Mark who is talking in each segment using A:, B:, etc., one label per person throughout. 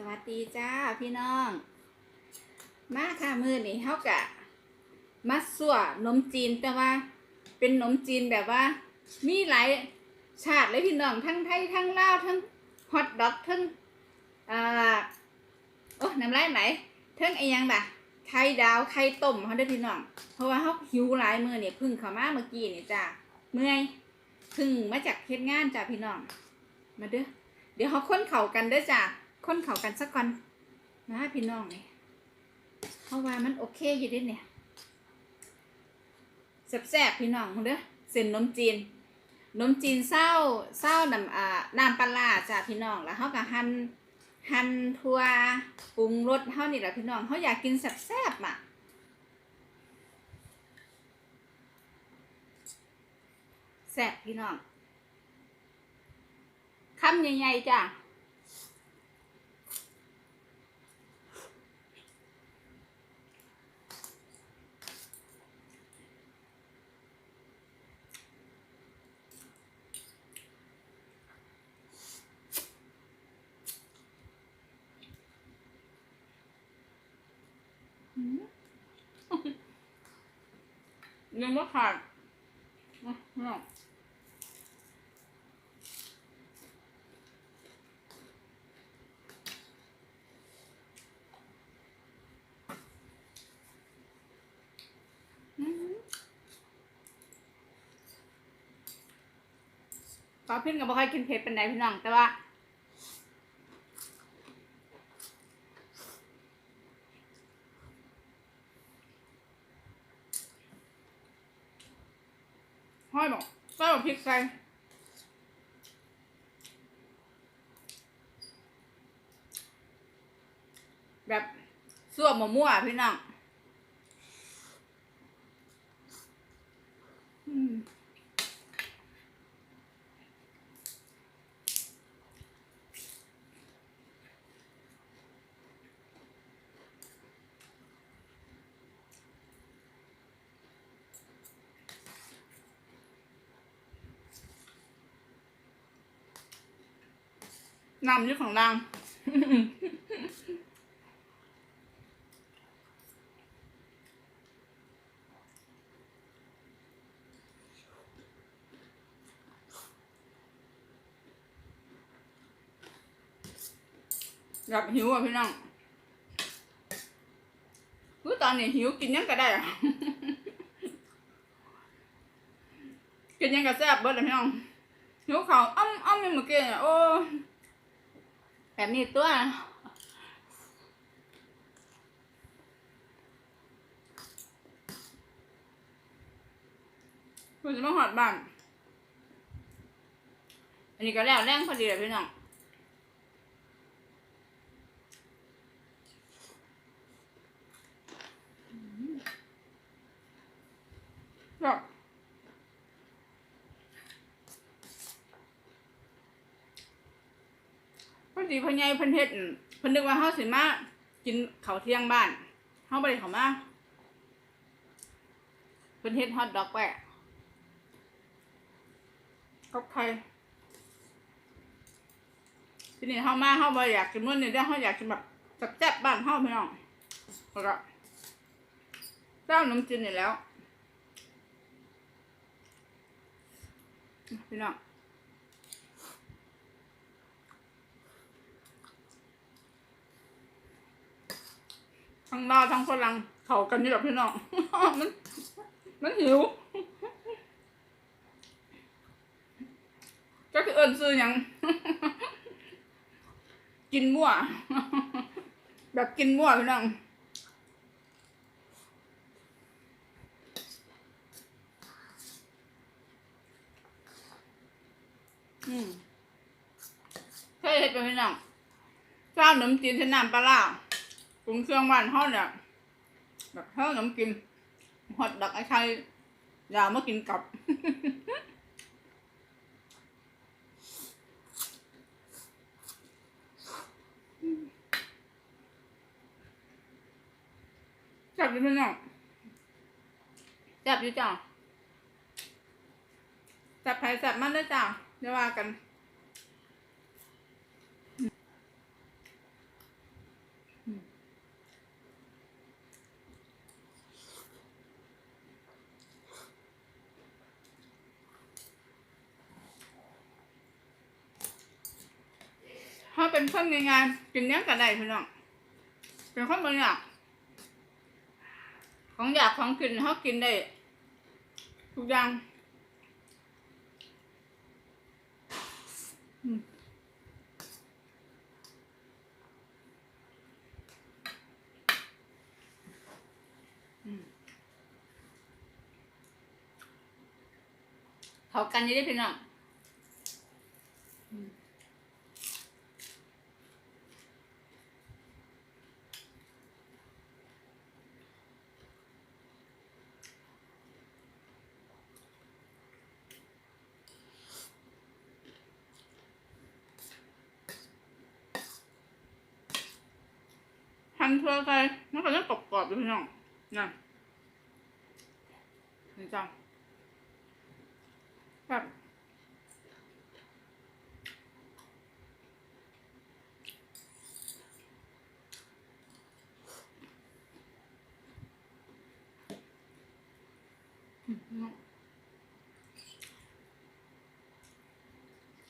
A: สวัสดีจ้าพี่น้อง มาค่ะมือนี่เฮากะมาสั่วนมจีนแต่ว่า เป็นนมจีนแบบว่า มีหลายชาติเลยพี่น้องทั้งไทยทั้งลาวทั้งฮอทดอกทั้งอ่าโอ้น้ำลายไหลทั้งไอ้ยังบ่ะไข่ดาวไข่ต้มเขาได้พี่น้อง เพราะว่าเขาหิวหลายมือเนี่ยพึ่งเข้ามาเมื่อกี้นี่จ้าเมื่อยพึ่งมาจากเฮ็ดงานจ้าพี่น้องมาเด้อเดี๋ยวเขาค้นเข่ากันเด้อจ้า ค้นเข่ากันสักก่อนนะพี่น้องนี่เพราะว่ามันโอเคอยู่ด้เนี่ยแซ่บๆพี่น้องเด้อเส้นนมจีนนมจีนเศร้าเศร้าน้ำอ่าน้ำปลาจ้าพี่น้องแล้วเขาก็หั่นหั่นทั่วปรุงรสเท่านี่แหละพี่น้องเขาอยากกินแซ่บๆอะแซ่บพี่น้องคำใหญ่ๆจ้า ยังไม่ขาดอะพี่น้องอืมปลาพิ้นกับบ่ค่อยกินเผ็ดเป็นไดพี่น้องแต่ว่า ห้อยบอกใส่แบบส่วมมะม่วๆพี่น้อง น้ำยี่ของดังแบบหิวอะพี่น้องคือตอนนี้หิวกินยังก็ได้อะกินยังก็แซ่บเบิดเลยพี่น้องหิวเขาวอ้อมอ้อมยังเมื่อกี้อะโอ้ แบบนี้ตัวคุณจะมาหอดบ้าน อันนี้ก็แล้วแรงพอดีเลยพี่น้องแบบ อดีพ่อใหญ่เพิ่นเฮ็ดอั่นเพิ่นนึกว่าเฮาสิมากินข้าวเที่ยงบ้านเฮาบ่ได้เข้ามาเพิ่นเฮ็ดฮอทดอกไว้กับไข่ทีนี้เฮามาเฮาบ่อยากกินมื้อนี้เด้เฮาอยากกินแบบแซ่บๆบ้านเฮาพี่น้องแล้วก็เจ้าขนมจีนนี่แล้วพี่น้อง ทั้งลาวทั้งฝรั่งเขากันนี่แหละพี่น้อง มันมันหิวก็คือเอิญซื้อหยัง กินมั่ว แบบกินมั่วพี่น้องอืมเคยเห็นเป็นพี่น้องเจ้าวหนมจีนเส้นน้ำปลาร้า ปรุงเครื่องบ้านเฮาเนี่ยแบบเฮาหนมกินหอดดักไอ้ไข่ยาวมากินกับจับอยู่พี่น้องจับอยู่จ้าจับไผ่จับมันด้วยจ้าเดี๋ยวว่ากัน เขาเป็น คนงานๆกินเนี้ยกันได้พี่น้องเป็นคนบางอย่างของอยากของกินเขากินได้ทุกอย่างเขากันยี่ได้พี่น้อง ลือใครมันก็ยังกรอบๆอยู่พี่น้องนะนี่จังแบบ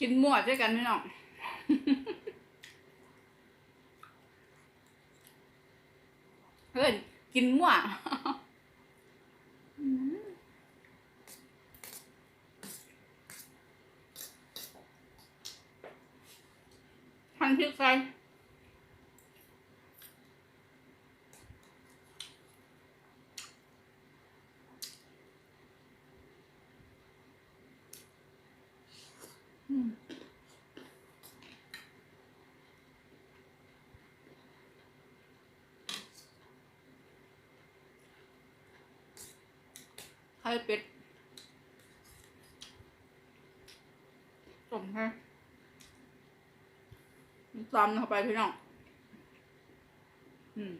A: กินมั่วด้วยกันพี่น้อง เพื่อนกินมั่วอืมหั่นพริกใส่อืม ไข่เป็ดต้มให้ตำเข้าไปพี่น้อง อืม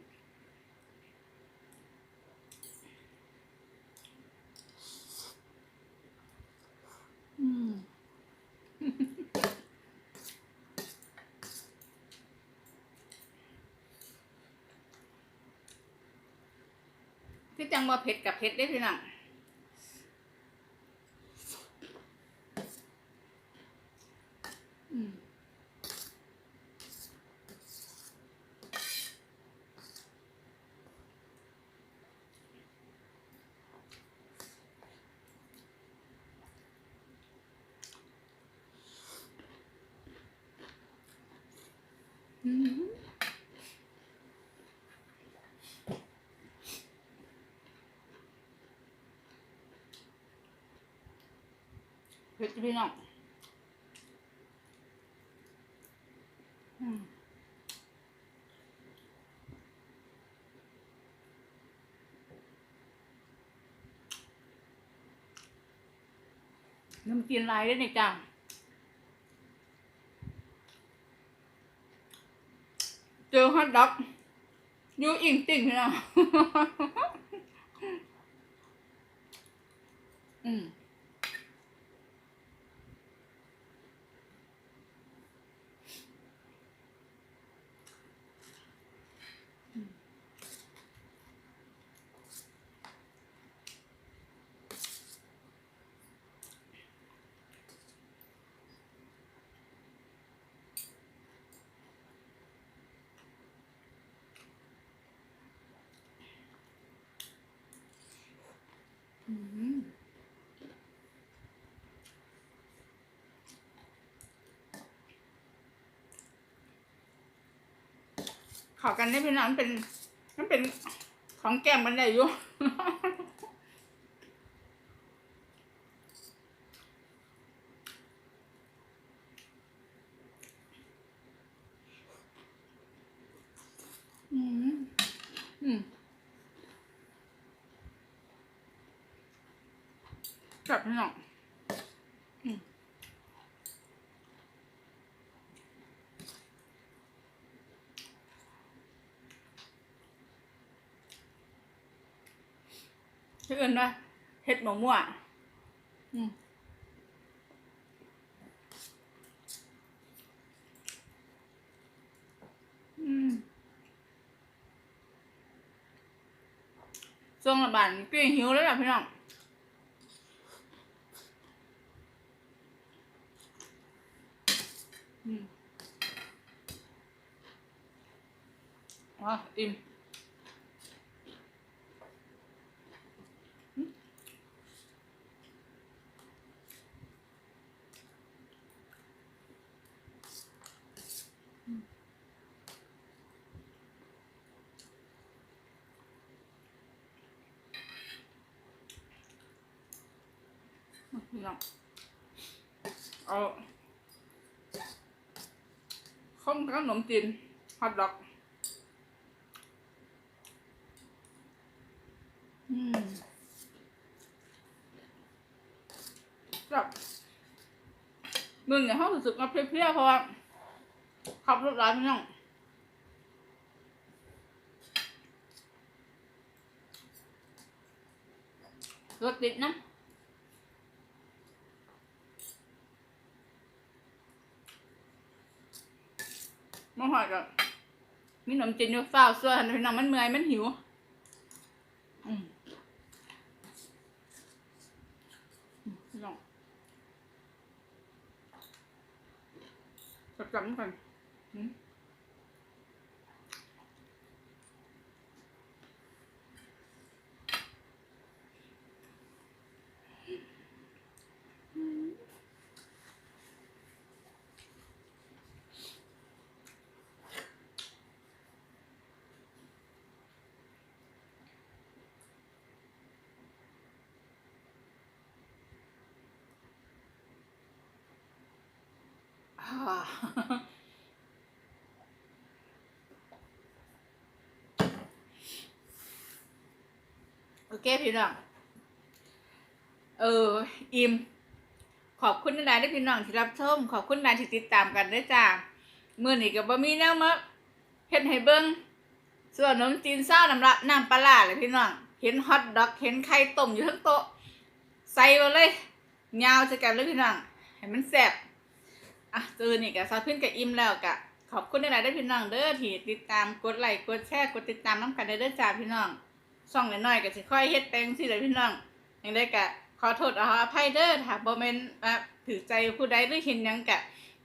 A: อืมที่จังว่าเผ็ดกับเผ็ดได้พี่น้องอืมอืม เผ็ดพี่น้องอืมน้ำกินลายได้ในจังเจอฮอตดอกอยู่อิงติ่งพี่น้องอืม อืมเข อกันได้พี่น้องมันเป็นมันเป็นของแก้มมันได้อยู่อืมอืมกลับพี่น้อง ชื่ออื่นว่าเห็ดหมมั่วอืมอืมช่วงระบาดกลิ้งหิวแล้วล่ะพี่น้องอืมอ๋ออิ่ม พี่น้องเอาข้มกับขนมจีนฮอทดอกอืมแบบมึงเนี่ยเขารู้สึกว่าเพลียๆเพราะว่าขับรถร้านพี่น้องรถติดนะ มาหอยกับมีขนมจีนอยู่เฝ้าส่วนพี่น้องมันเมื่อยมันหิวลองจับจับกันอืม อ่าโอเคพี่น้อง เออ อิม ขอบคุณนายที่พี่น้องที่รับชม ขอบคุณนายที่ติดตามกันด้วยจ้าเมื่อนี้กับบะมีแนวมาเห็นให้เบิ้งส่วนนมจีนเศร้าน้ำละน้ำปลาร้าเลยพี่น้อง เห็นฮอทดอก เห็นไข่ต้มอยู่ทั้งโต๊ะ ใส่มาเลยยาวจะกันเลยพี่น้อง ให้มันแซ่บ อะเจอนี่กับซาขึ้นกับอิ่มแล้วกะขอบคุณหลายๆได้พี่น้องเด้อที่ติดตามกดไลค์กดแชร์กดติดตามน้ำกันเด้อเด้อจ้าพี่น้องช่องน้อยๆก็สิค่อยเฮ็ดแปลงสิเลยพี่น้องอย่างได้กะขอโทษออภัยเด้อถ้าบ่แม่นว่าถือใจผู้ใดหรือเห็นหยังกะ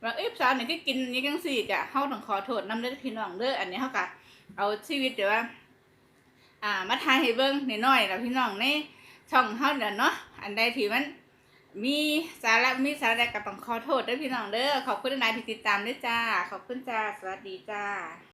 A: ว่าเอ้ยสาวนี่คือกินนี้จังซี่กะเฮาต้องขอโทษนำเด้อพี่น้องเด้ออันนี้เฮากะเอาชีวิตเดี๋ยวว่าอ่ามาทายให้เบิ่งน้อยๆแล้วพี่น้องในช่องเฮาเด้อเนาะอันใดที่มัน มีสาระมีสาระก็ต้องขอโทษด้วยพี่น้องเด้อขอบคุณนายที่ติดตามด้วยจ้า ขอบคุณจ้า สวัสดีจ้า